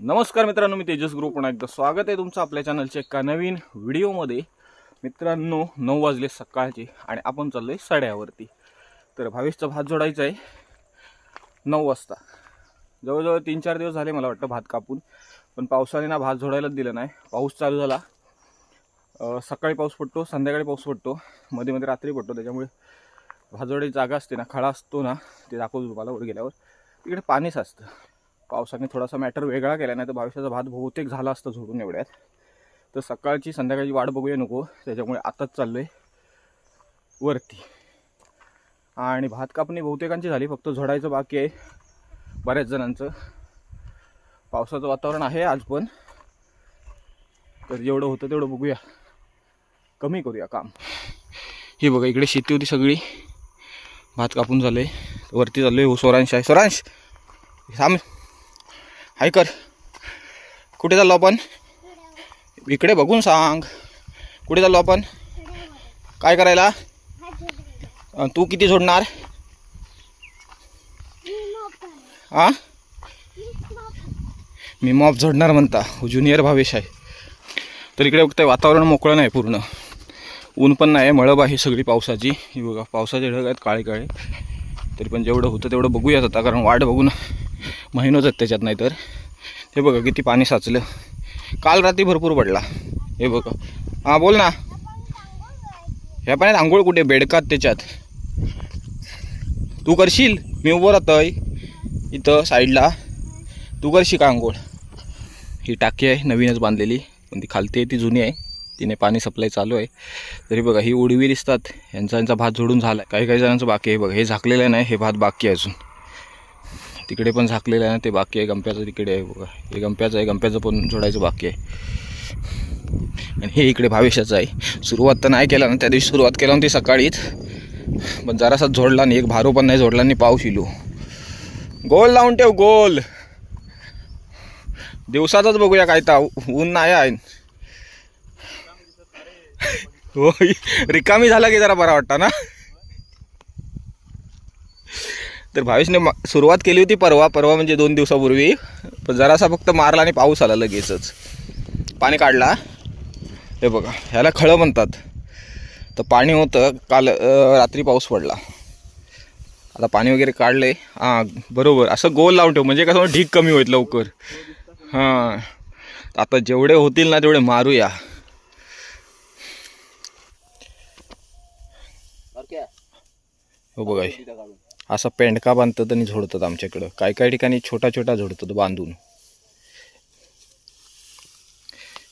नमस्कार मित्रांनो मी तेजस ग्रुप पुन्हा एकदा स्वागत आहे तुमचं आपल्या चॅनलच्या एका नवीन व्हिडिओमध्ये मित्रांनो नऊ वाजले सकाळचे आणि आपण चाललो आहे सड्यावरती. तर भावेशचा भात जोडायचा आहे. नऊ वाजता. जवळजवळ तीन चार दिवस झाले मला वाटतं भात कापून. पण पावसाने ना भात जोडायलाच दिलं नाही. पाऊस चालू झाला. सकाळी पाऊस पडतो संध्याकाळी पाऊस पडतो. मध्ये मध्ये रात्री पडतो त्याच्यामुळे भात जोडायची जागा असते ना खळा असतो ना ते दाखवतो तुम्हाला वर गेल्यावर. तिकडे पाणीच असतं. पावसाने थोडासा मॅटर वेगळा केला नाही तर भविष्याचा भात बहुतेक झाला असतं झोडून एवढ्यात. तर सकाळची संध्याकाळची वाट बघूया नको त्याच्यामुळे आताच चाललो आहे वरती. आणि भात कापणी बहुतेकांची झाली फक्त झोडायचं बाकी आहे बऱ्याच जणांचं. पावसाचं वातावरण आहे आज पण. तर जेवढं होतं तेवढं बघूया. कमी करूया काम. ही बघा इकडे शेती होती सगळी. भात कापून झालं आहे वरती चाललोय हो स्वरांश आहे. स्वरांश थांब. हाय कर. कुठे चाललो आपण? इकडे बघून सांग. कुठे चाललो आपण? काय करायला? तू किती जोडणार आ? मी मॉप जोडणार म्हणता. हो, ज्युनियर भावेश आहे. तर इकडे बघताय वातावरण मोकळं नाही पूर्ण. ऊन पण नाही मळब आहे सगळी पावसाची. ही बघा पावसाचे ढग आहेत काळे काळे तरी पण जेवढं होतं तेवढं बघूयात आता कारण वाट बघून महिनोच आहेत त्याच्यात नाही तर. हे बघा किती पाणी साचलं. काल रात्री भरपूर पडला. हे बघा. हां बोल ना. ह्या पाण्यात आंघोळ कुठे? बेडकात त्याच्यात. तू करशील? मी उभं राहतोय इथं साईडला. तू करशील का आंघोळ? ही टाकी आहे नवीनच बांधलेली. पण ती खालती आहे ती जुनी आहे. तिने पाणी सप्लाय चालू आहे. तरी बघा ही उडवी दिसतात. यांचा यांचा भात जोडून झाला काही काही जणांचं बाकी आहे. बघा हे झाकलेलं नाही हे भात बाकी आहे अजून. तिकडे पण झाकलेलं आहे ना ते बाकी आहे गंप्याचं तिकडे आहे बघा. हे गंप्याचं आहे गंप्याचं पण जोडायचं बाकी आहे. आणि हे इकडे भावेशाचं आहे. सुरुवात तर नाही केला ना त्या दिवशी सुरुवात केला ना ती सकाळीच. पण जरासाच जोडला नाही एक भारू पण नाही जोडला आणि पाऊस इलू. गोल लावून ठेव गोल. दिवसाचाच बघूया काय ता ऊन नाही आहे. हो रिकामी झाला की जरा बरा वाटता ना? तर भावेशने सुरुवात केली होती परवा परवा म्हणजे दोन दिवसापूर्वी. पण जरासा फक्त मारला आणि पाऊस आला लगेचच. पाणी काढला. हे बघा ह्याला खळं म्हणतात. तर पाणी होतं काल रात्री पाऊस पडला. आता पाणी वगैरे काढले. हां बरोबर. असं गोल लावून ठेव. म्हणजे कसं ढीक कमी होईल लवकर. हां. आता जेवढे होतील ना तेवढे मारूया. हो बघा. असा पेंडका बांधतात आणि झोडतात आमच्याकडं. काय काय ठिकाणी छोटा छोटा झोडतात बांधून.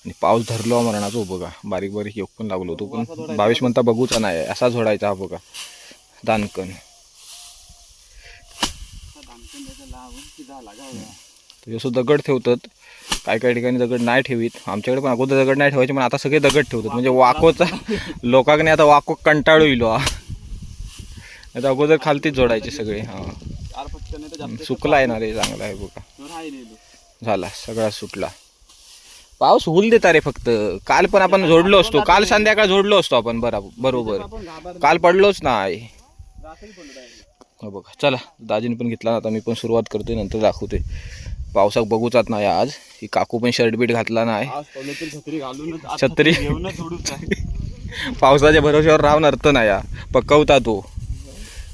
आणि पाऊस धरलो मरणाचा हो बघा. बारीक बारीक योग पण लागलो तो पण बावीस म्हणता बघूचा नाही असा झोडायचा हा बघा. दानकन. तर असं दगड ठेवतात. काय काय ठिकाणी दगड नाही ठेवीत. आमच्याकडे पण अगोदर दगड नाही ठेवायचे पण आता सगळे दगड ठेवतात. म्हणजे वाकोचा लोकांनी आता वाको कंटाळू इलो. नाही तर अगोदर खालतीच जोडायचे सगळे हा. सुकला आहे ना रे चांगला आहे बघा. झाला सगळा सुटला. पाऊस होईल देता रे फक्त. काल पण आपण जोडलो असतो. काल संध्याकाळ जोडलो असतो आपण बरा बरोबर. काल पडलोच नाही. हो बघा चला दाजीने पण घेतला आता मी पण सुरुवात करतोय नंतर दाखवते पावसात बघूचात नाही आज. ही काकू पण शर्ट बीट घातला नाही. छत्री घालून छत्री. सोडूच पावसाच्या भरोश्यावर राहून अर्थ नाही. पकवता तो.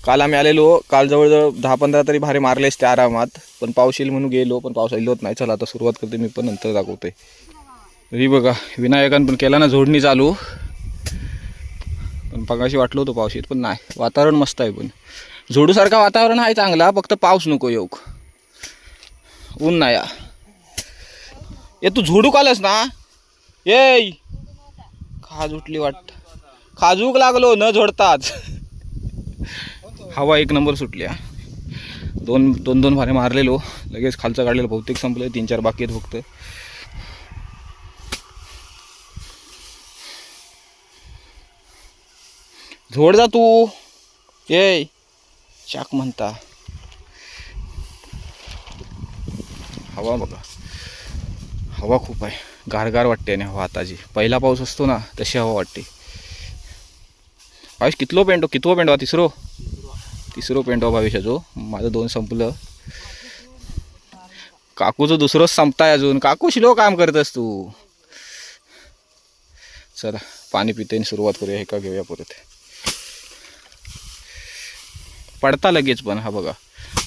काल आम्ही आलेलो काल जवळजवळ दहा पंधरा तरी भारे मारले असते आरामात. पण पाऊस येईल म्हणून गेलो पण पाऊस येईल होत नाही. चला आता सुरुवात करते मी पण नंतर दाखवते. ही बघा विनायकान पण केला ना झोडणी चालू. पण पगाशी वाटलं होतं पाऊस येत पण नाही. वातावरण मस्त आहे पण. झोडूसारखा वातावरण आहे चांगला फक्त पाऊस नको येऊ ऊन नाही. ये तू झोडूक आलंस ना? ये खाज उठली वाट. खाजूक लागलो न झोडताच. हवा एक नंबर सुटली दोन दोन दोन भारे मारलेलो लगेच खालचं काढलेलं बहुतेक संपलं तीन चार बाकी आहेत फक्त. झोड जा तू. ये चाक म्हणता. हवा बघा. हवा खूप आहे. गारगार वाटते आणि हवा आताची. पहिला पाऊस असतो ना तशी हवा वाटते. पाऊस कितलो पेंटो कितवो पेंटो तिसरो? तिसरो पेंटो भावेशाचो माझं दोन संपलं. काकूचं दुसरंच संपताय अजून. काकू शिलो काम करतस तू. चला पाणी पिते सुरुवात करूया. हे का घेऊया परत? पडता लगेच पण हा बघा.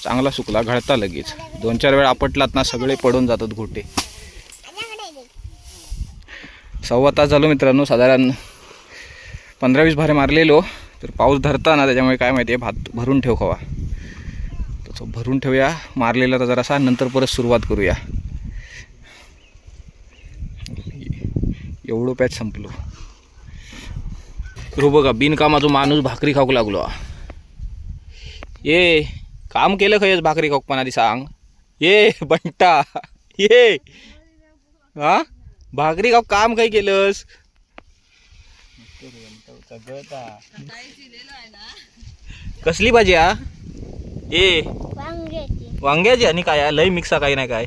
चांगला सुकला घळता लगेच. दोन चार वेळा आपटलात ना सगळे पडून जातात घोटे. सव्वा तास झालो मित्रांनो साधारण पंधरा वीस भारे मारलेलो. तर पाऊस धरता ना त्याच्यामुळे काय माहिती आहे भात भरून ठेव खवा. तर तो भरून ठेवूया मारलेला तर जरासा नंतर परत सुरुवात करूया. एवढं पॅच संपलो. रो बघा बिनकामाचा माणूस भाकरी खाऊक लागलो. ये काम केलं खयच भाकरी खाऊक पण आधी सांग? ये बंटा. ये. हा? भाकरी खाऊक काम काही केलंस? कसली भाजी हा? ए. वांग्याची. आणि काय? लय मिक्सा काही नाही काय?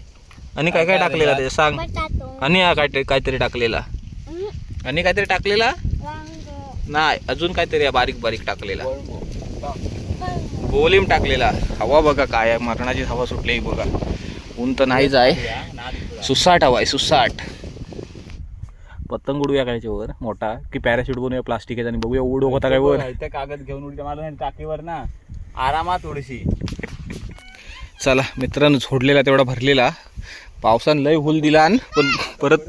आणि काय काय टाकलेला त्याच्यात? सांग. बटाटो. आणि हा काय काहीतरी टाकलेला. आणि काहीतरी टाकलेला? नाही अजून काहीतरी बारीक बारीक टाकलेला. गोलीम टाकलेला. हवा बघा काय मरणाची हवा सुटली बघा. ऊन तर नाहीच आहे. सुसाट हवा आहे सुसाट. पतंग उडूया काय वर मोठा. की पॅराशूट बनवूया प्लास्टिक आणि बघूया उडू होता काय वर. कागद घेऊन उलट्या मारून आणि टाकीवर ना. आरामात थोडीशी चला मित्रांनो झोडलेला तेवढा भरलेला. पावसानं लय हुल दिला आणि पण परत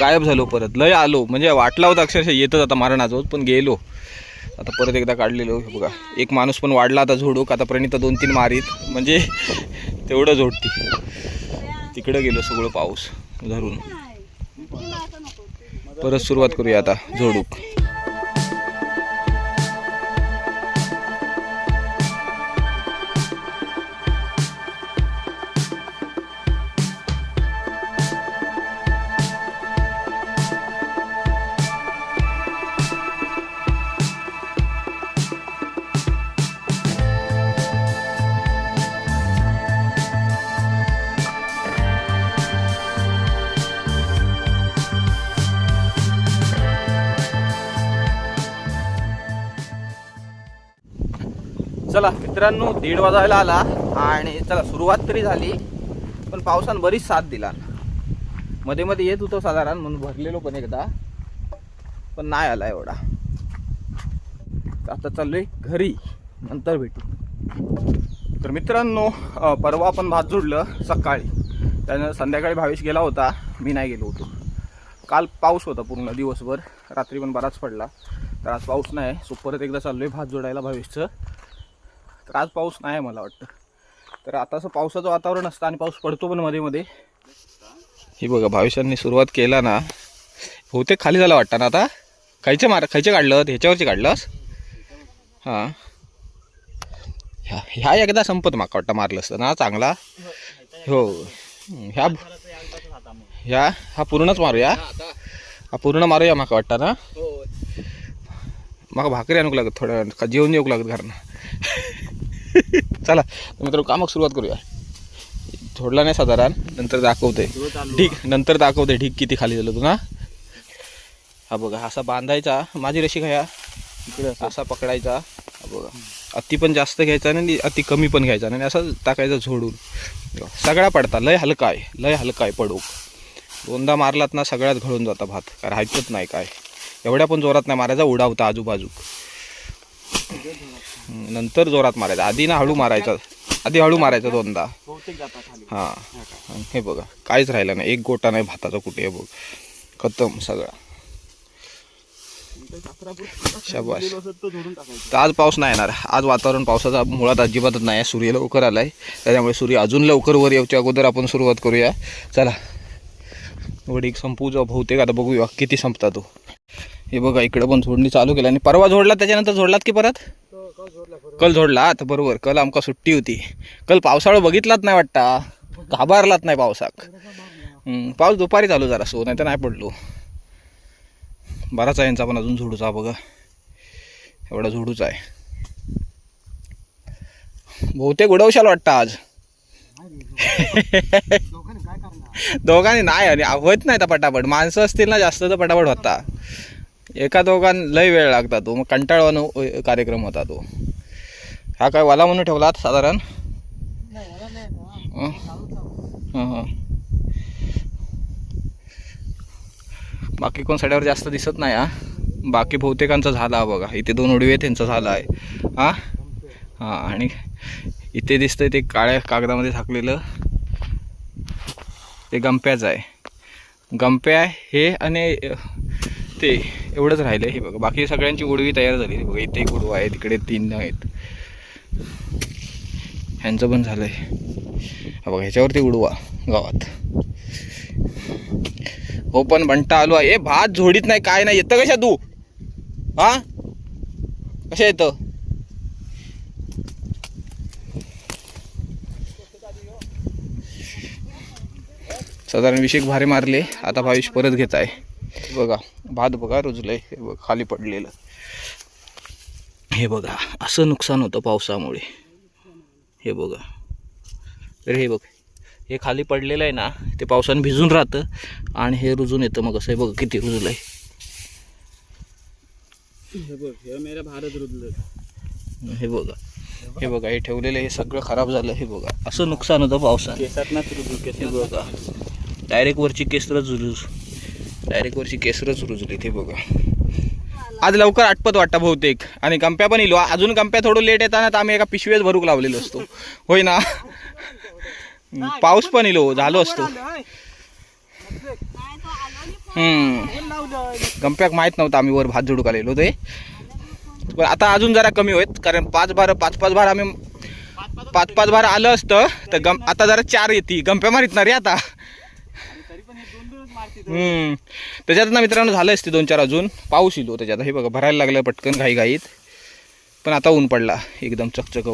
गायब झालो परत. लय आलो. म्हणजे वाटला होता अक्षरशः येतच आता मारणाचो पण गेलो. आता परत एकदा काढलेलो. हे बघा एक माणूस पण वाढला आता झोडूक. आता प्रणिता दोन तीन मारीत. म्हणजे तेवढं झोडती. तिकडं गेलो सगळं पाऊस. धरून. परत सुरुवात करूया आता झोडूक. चला मित्रांनो दीड वाजायला आला आणि चला सुरुवात तरी झाली पण पावसानं बरीच साथ दिला. मध्ये मध्ये येत होतो साधारण म्हणून भरलेलो पण एकदा. पण नाही आला एवढा. तर आता चाललोय घरी नंतर भेटू. तर मित्रांनो परवा आपण भात जोडलं सकाळी. त्यानं संध्याकाळी भावेश गेला होता मी नाही गेलो होतो. काल पाऊस होता पूर्ण दिवसभर रात्री पण बराच पडला. तर आज पाऊस नाही सो परत एकदा चाललोय भात जोडायला भावेशचं. तर आज पाऊस नाही मला वाटतं. तर आता असं पावसाचं वातावरण असतं आणि पाऊस पडतो पण मध्ये मध्ये. हे बघा भाविशांनी सुरुवात केला ना बहुतेक खाली झाला वाटतं ना आता? खायचे मार खायचे काढलं ह्याच्यावरचे काढलंस? हां. ह्या ह्या एकदा संपत माका वाटतं मारलं असतं ना चांगला? हो. ह्या ह्या हा पूर्णच मारूया? हा पूर्ण मारूया माका वाटतं ना? माका भाकरी आणूक लागत थोड्या का जेवण येऊक लागत घरनं? चला तर मित्रांनो कामक सुरुवात करूया. थोडला नाही साधारण नंतर दाखवते. ढीक नंतर दाखवते ढीक किती खाली झालं तू ना? हा बघा असा बांधायचा माझी रशी घ्या. इकडे असा. पकडायचा हा बघा. अति पण जास्त घ्यायचा नाही अति कमी पण घ्यायचा नाही आणि असं टाकायचं झोडून. सगळा पडता लय हलका आहे लय हलका आहे पडूक. दोनदा मारलात ना सगळ्यात घळून जाता भात काय राहायचंच नाही काय. एवढ्या पण जोरात नाही मारायचा उडावता आजूबाजू नंतर जोरात मारायचा. आधी ना हळू मारायचा. आधी हळू मारायचा दोनदा. हां. हे बघा. काहीच राहिलं नाही. एक गोटा नाही भाताचा कुठे बघ. खतम सगळा. टाकायचं. तर आज पाऊस नाही येणार. आज वातावरण पावसाचा मुळात अजिबातच नाही आहे. सूर्य लवकर आलाय. त्याच्यामुळे सूर्य अजून लवकर वर येऊच्या अगोदर आपण सुरुवात करूया. चला. वडीक संपू जाऊ बहुतेक. आता बघूया किती संपता तो. हे बघा इकडं पण झोडणी चालू केला. आणि परवा झोडला त्याच्यानंतर झोडलात की परत? कल झोडला आता बरोबर. कल आमका सुट्टी होती. कल पावसाळा बघितलाच नाही वाटता? घाबरलाच नाही पावसाक. पाऊस दुपारी चालू जरा सो नाही तर नाही पडलो. बराच आहे यांचा पण अजून झोडूचा बघा. एवढा झोडूच आहे. बहुतेक उडवशाल वाटतं आज. दोघांनी नाही आणि होत नाही तर पटापट. माणसं असतील ना जास्त तर पटापट होता. एका दोघां लय वेळ लागता तो. मग कंटाळवानं कार्यक्रम होता तो. हा काय वाला म्हणून ठेवलात साधारण? हं? हं, हं. बाकी कोण सड्यावर जास्त दिसत नाही हा? बाकी बहुतेकांचा झाला हा बघा. इथे दोन उडवे त्यांचा झाला आहे हा? हां आणि इथे दिसतंय ते काळ्या कागदामध्ये झाकलेलं. ते गंप्याचं आहे. गंप्या हे आणि ते एवढंच राहिलं हे बघा बाकी सगळ्यांची उडवी तयार झाली. बघा इथे एक उडवा आहे तिकडे तीन आहेत. ह्यांचं पण झालंय. बघा ह्याच्यावरती उडवा गावात. हो पण बंटा आलो आहे. ए भात झोडीत नाही काय नाही. येतं कशा तू? हा? कशा येतं? साधारण विशेष भारी मारले. आता भाविश परत घेत आहे. बघा भात बघा रुजलंय. हे बघ खाली पडलेलं. हे बघा असं नुकसान होतं पावसामुळे. हे बघा. तर हे बघ हे खाली पडलेलं आहे ना ते पावसाने भिजून राहतं आणि हे रुजून येतं मग असं. हे बघ किती रुजलं आहे हे बघ हे मेरा भारत रुजलं. हे बघा. हे बघा हे ठेवलेलं हे सगळं खराब झालं. हे बघा असं नुकसान होतं पावसाने. केसात ना रुजू हे बघा. डायरेक्ट वरची केसरच रुज. डायरेक्ट वरची केसरच रुजली ते बघा. आज लवकर आटपत वाटतं बहुतेक. आणि कंप्या पण इलो. अजून कंप्या थोडं लेट येताना तर आम्ही एका पिशवीत भरूक लावलेलो असतो. होय ना? पाऊस पण इलो. झालो असतो. हम्म. कंप्याक माहीत नव्हतं आम्ही वर भात जोडूक आलेलो ते. पण आता अजून जरा कमी होत कारण पाच बार पाच पाच बार आम्ही पाच पाच बार आलं असतं. तर गम आता जरा चार येते. गंप्या मारित ना रे आता तरी पण हे दोन दिवस मारते हम्म. त्याच्यात ना मित्रांनो झालं असते दोन चार अजून. पाऊस येतो त्याच्यात. हे बघा भरायला लागलं पटकन घाई घाईत पण आता ऊन पडला एकदम चकचक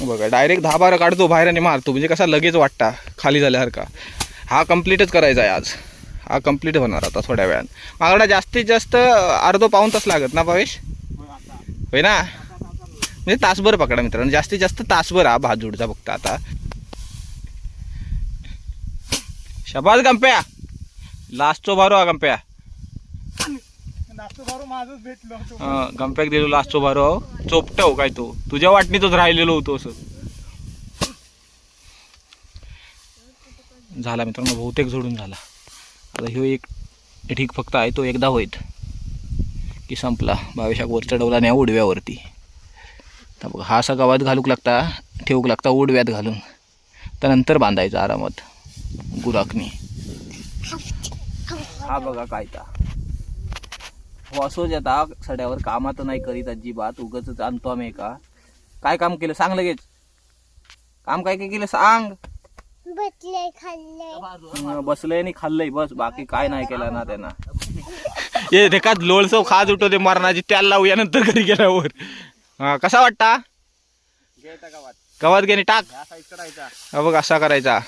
बघा डायरेक्ट दहा बारा काढतो बाहेर आणि मारतो. म्हणजे कसा लगेच वाटता खाली झाल्यासारखा. हा कम्प्लीटच करायचा आहे आज. हा कंप्लीट होणार आता थोड्या वेळात मागडा जास्तीत जास्त अर्धो पाऊन तास लागत ना भावेश? होय ना? म्हणजे तासभर पकडा मित्रांनो. जास्तीत जास्त तासभर हा भात जोडचा फक्त आता. शबाज गंप्या. लास्टचो बारो हा गंप्या. हा, गंप्याक दिलो लास्टचो बारो चोपटव काय तो. तुझ्या वाटणीतच राहिलेलो होतो असं. झाला मित्रांनो बहुतेक जोडून झाला. आता ह्यो एक हे ठीक फक्त आहे तो एकदा होईत. की संपला. बावीशाक वर चढवला नाही उडव्यावरती. तर बघा हा असा गवात घालूक लागता ठेवूक लागता उडव्यात घालून. तर नंतर बांधायचा आरामात. गुराकनी हा बघा कायता वासो येता सड्यावर कामात नाही करीत अजिबात उगच आणतो आम्ही का काय काम केलं सांग लगेच. काम काय काय केलं सांग. बसले खाल्ले हं, बसलंय आणि खाल्लंय बस. बाकी काय नाही केलं ना त्यांना. ये ते का लोळसव खाज उठवते मरणाची त्याला लावूया नंतर घरी गेल्यावर. हा कसा वाटता? गावात. गवात गेली टाक. हा बघ असा करायचा.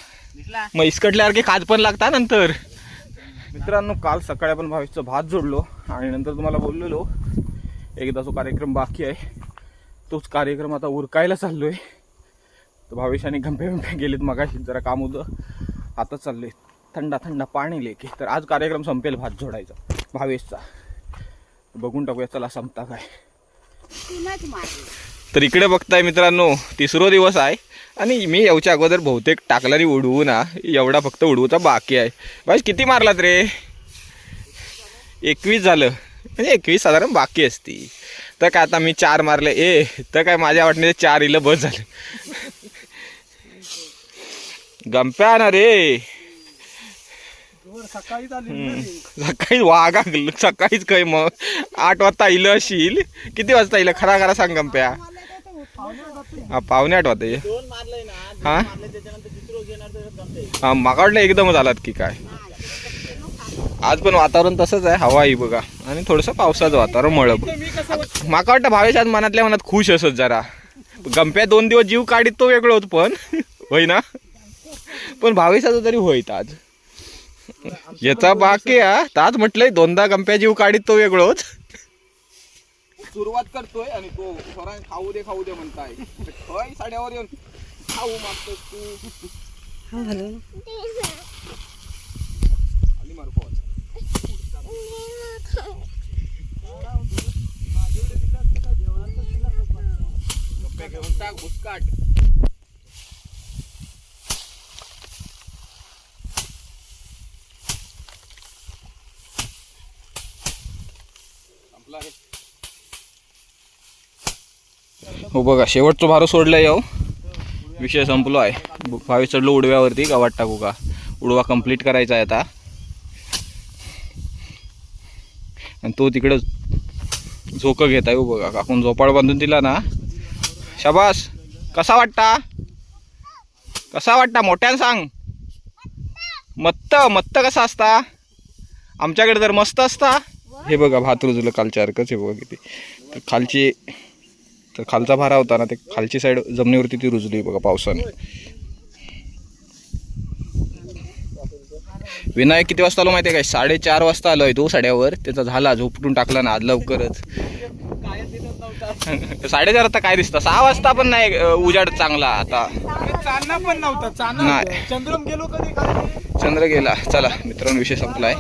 मग इसकटल्यासारखे खाज पण लागता नंतर. मित्रांनो काल सकाळी आपण भावेशचं भात जोडलो आणि नंतर तुम्हाला बोललेलो एकदा जो कार्यक्रम बाकी आहे तोच कार्यक्रम आता उरकायला चाललोय. तर भावेश आणि गंपे गंपे गेलेत मगाशी जरा काम होतं आता चाललोय थंडा थंडा पाणी लेके. तर आज कार्यक्रम संपेल भात जोडायचा भावेशचा. बघून टाकूया चला संपता काय. तर इकडे बघताय मित्रांनो तिसरो दिवस आहे. आणि मी याच्या अगोदर बहुतेक टाकला उडवू ना. एवढा फक्त उडवूचा बाकी आहे. भाई किती मारलात रे? एकवीस झालं. म्हणजे एकवीस साधारण बाकी असती. तर काय आता मी चार मारले. ए तर काय माझ्या वाटणे चार इलं बस झालं. गंप्या ना रे. सकाळी वागा सकाळीच काय मग? आठ वाजता इलं असशील किती वाजता इलं? खरा खरा सांग गंप्या. हा पावणे आठ वाजता ये. हा? हा माका वाटलं एकदमच आलात की काय? आज पण वातावरण तसंच आहे हवा आहे बघा. आणि थोडंसं पावसाचं वातावरण मळब. माका वाटतं भावेश आज मनातल्या मनात खुश असत जरा. गंप्या दोन दिवस जीव काढीत तो वेगळं होत पण. होय ना? पण भावेशाचं तरी होईत आज. याचा बाकी हा. ताच म्हटलंय दोनदा गंप्या जीव काढीत तो वेगळोच सुरुवात करतोय आणि तो खरा खाऊ दे खाऊ दे म्हणताय. खय साड्यावर येऊन खाऊ मागतोस तू? आली मारू पाव घेऊन टाक भुसकाट संपला रे. हो बघा शेवटचं भारू सोडलं हो. विषय संपलो आहे. भावी चढलो उडव्यावरती गावात टाकू का? उडवा कंप्लीट करायचा आहे आता. आणि तो तिकडं झोकं घेत आहे हो, बघा. काकून झोपाळ बांधून दिला ना. शाबास. कसा वाटता? कसा वाटता? मोठ्यानं सांग. मत्त मत्त कसा असता? आमच्याकडे तर मस्त असता. हे बघा भात रुजलं कालच्या सारखंच हे बघा किती. तर खालची तर खालचा भारा होता ना ते खालची साईड जमिनीवरती ती रुजली बघा पावसाने. विनायक किती वाजता आलो माहिती आहे काय? साडेचार वाजता आलोय तो साड्यावर. त्याचा झाला झोपटून टाकला ना आज लवकरच. साडेचार आता काय दिसतं? सहा वाजता पण नाही उजाड चांगला आता. चांदणा पण नव्हता चांदणा नाही. चंद्रम गेलो कधी खाली चंद्र गेला. चला मित्रांनो विषय संपलाय.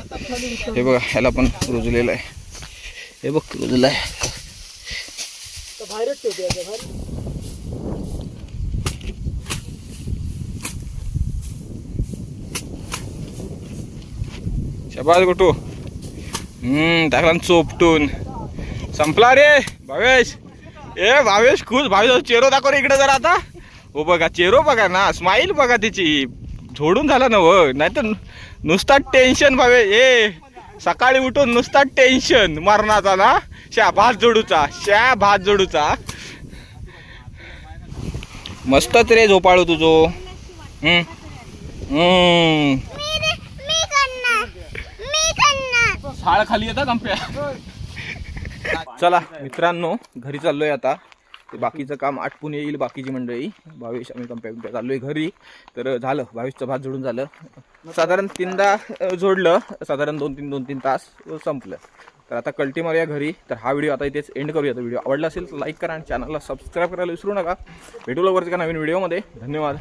हे बघा ह्याला पण रुजलेलं आहे. हे बघ रुजलं आहे बाहेरच ठेवते याच्या बाहेर शबाज गोटू. हम्म टाकला चोपटून. संपला रे भावेश. ए भावेश खुश भावेश चेहरो दाखव रे इकडे जरा आता. हो बघा चेहरो बघा ना स्माईल बघा तिची. झोडून झाला ना हो नाही तर नुसता टेन्शन भावेश ए सकाळी उठून नुसता टेन्शन मरणाचा ना? शा भात जोडूचा. शा भात जोडूचा. मस्तच रे झोपाळू तुझो. शाळा खाली येतात चला मित्रांनो घरी चाललोय आता. ते बाकीचं काम आटपून येईल बाकीची मंडळी भावेश आम्ही कंपॅक्ट चाललो आहे घरी. तर झालं भावेशचं भात जोडून झालं. साधारण तीनदा जोडलं साधारण दोन तीन दोन तीन तास संपलं. तर आता कल्टी मारूया घरी. तर हा व्हिडिओ आता इथेच एंड करूया. तर व्हिडिओ आवडला असेल तर लाईक करा आणि चॅनलला सबस्क्राईब करायला विसरू नका. भेटू लवकरच्या का नवीन व्हिडिओमध्ये धन्यवाद.